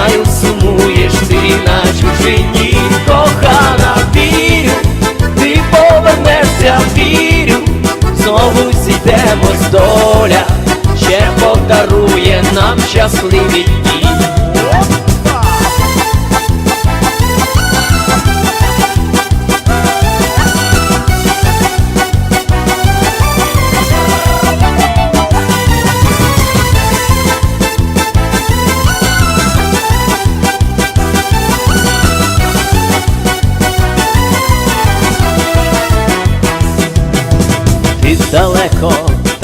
знаю, сумуєш ти на чужині, кохана, вірю, ти повернешся, вірю, знову зійдемо з доля, ще подарує нам щасливі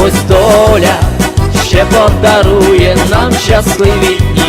зійдемось доля, ще подарує нам щасливі!